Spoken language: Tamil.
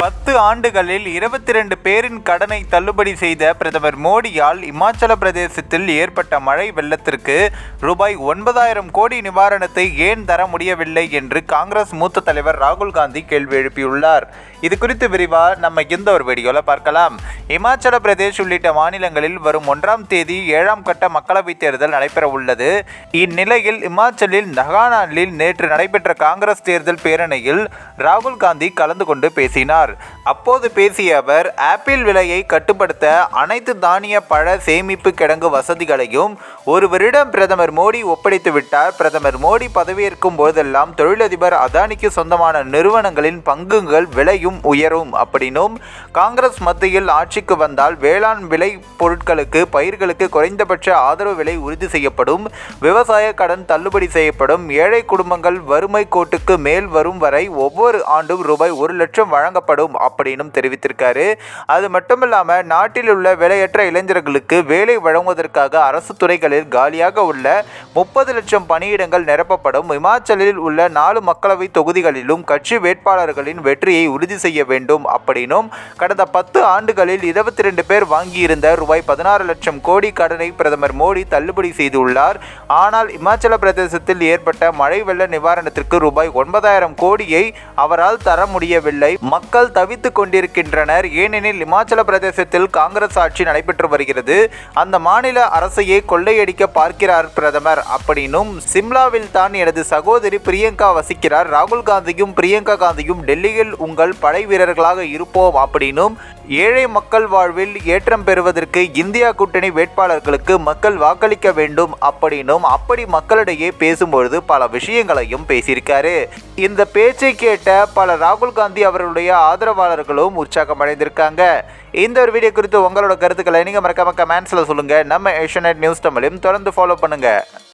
பத்து ஆண்டுகளில் இருபத்தி ரெண்டு பேரின் கடனை தள்ளுபடி செய்த பிரதமர் மோடியால் இமாச்சல பிரதேசத்தில் ஏற்பட்ட மழை வெள்ளத்திற்கு ரூபாய் ஒன்பதாயிரம் கோடி நிவாரணத்தை ஏன் தர முடியவில்லை என்று காங்கிரஸ் மூத்த தலைவர் ராகுல் காந்தி கேள்வி எழுப்பியுள்ளார். இது குறித்து விரிவாக நம்ம இந்த ஒரு வீடியோவில் பார்க்கலாம். இமாச்சல பிரதேஷ் உள்ளிட்ட மாநிலங்களில் வரும் ஒன்றாம் தேதி ஏழாம் கட்ட மக்களவைத் தேர்தல் நடைபெற உள்ளது. இந்நிலையில் இமாச்சலில் நகானாலில் நேற்று நடைபெற்ற காங்கிரஸ் தேர்தல் பேரணியில் ராகுல் காந்தி கலந்து கொண்டு பேசினார். அப்போது பேசிய அவர் ஆப்பிள் விலையை கட்டுப்படுத்த அனைத்து தானிய பழ சேமிப்பு கிடங்கு வசதிகளையும் ஒருவரிடம் பிரதமர் மோடி ஒப்படைத்து விட்டார். பிரதமர் மோடி பதவியேற்கும் போதெல்லாம் தொழிலதிபர் அதானிக்கு சொந்தமான நிறுவனங்களின் பங்குகள் விலையும் உயரும் அப்படின்னும் காங்கிரஸ் மத்தியில் ஆட்சிக்கு வந்தால் வேளாண் விலை பொருட்களுக்கு பயிர்களுக்கு குறைந்தபட்ச ஆதரவு விலை உறுதி செய்யப்படும். விவசாய கடன் தள்ளுபடி செய்யப்படும். ஏழை குடும்பங்கள் வறுமை கோட்டுக்கு மேல் வரும் வரை ஒவ்வொரு ஆண்டும் ரூபாய் ஒரு லட்சம் வழங்கப்படும். அப்படின்னும் தெரிவித்திருக்காரு. அது மட்டும் இல்லாமல் நாட்டில் உள்ள வேலையற்ற இளைஞர்களுக்கு வேலை வழங்குவதற்காக அரசு துறைகளில் காலியாக உள்ள முப்பது லட்சம் பணியிடங்கள் நிரப்பப்படும். இமாச்சலில் உள்ள நாலு மக்களவை தொகுதிகளிலும் கட்சி வேட்பாளர்களின் வெற்றியை உறுதி செய்ய வேண்டும் அப்படின்னும் கடந்த பத்து ஆண்டுகளில் இருபத்தி ரெண்டு பேர் வாங்கியிருந்த ரூபாய் பதினாறு லட்சம் கோடி கடனை பிரதமர் மோடி தள்ளுபடி செய்துள்ளார். ஆனால் இமாச்சல பிரதேசத்தில் ஏற்பட்ட மழை வெள்ள நிவாரணத்திற்கு ரூபாய் ஒன்பதாயிரம் கோடியை அவரால் தர முடியவில்லை. மக்கள் தவித்துக் கொண்டிருக்கின்றனர். ஏனெனில் இமாச்சல பிரதேசத்தில் காங்கிரஸ் ஆட்சி நடைபெற்று வருகிறது. அந்த மாநில அரசையே கொள்ளையடிக்க பார்க்கிறார் பிரதமர். அப்படின்னும் சிம்லாவில் தான் எனது சகோதரி பிரியங்கா வசிக்கிறார். ராகுல் காந்தியும் பிரியங்கா காந்தியும் டெல்லியில் உங்கள் படை வீரர்களாக இருப்போம். அப்படின்னும் ஏழை மக்கள் வாழ்வில் ஏற்றம் பெறுவதற்கு இந்தியா கூட்டணி வேட்பாளர்களுக்கு மக்கள் வாக்களிக்க வேண்டும் அப்படின்னும் அப்படி மக்களிடையே பேசும்பொழுது பல விஷயங்களையும் பேசியிருக்காரு. இந்த பேச்சை கேட்ட பல ராகுல் காந்தி அவர்களுடைய ஆதரவாளர்களும் உற்சாகம் அடைந்திருக்காங்க இந்த ஒரு வீடியோ குறித்து உங்களோட கருத்துக்களை நீங்கள் மறக்காம கமெண்ட்ஸில் சொல்லுங்கள் நம்ம ஏஷியநெட் நியூஸ் தமிழையும் தொடர்ந்து ஃபாலோ பண்ணுங்கள்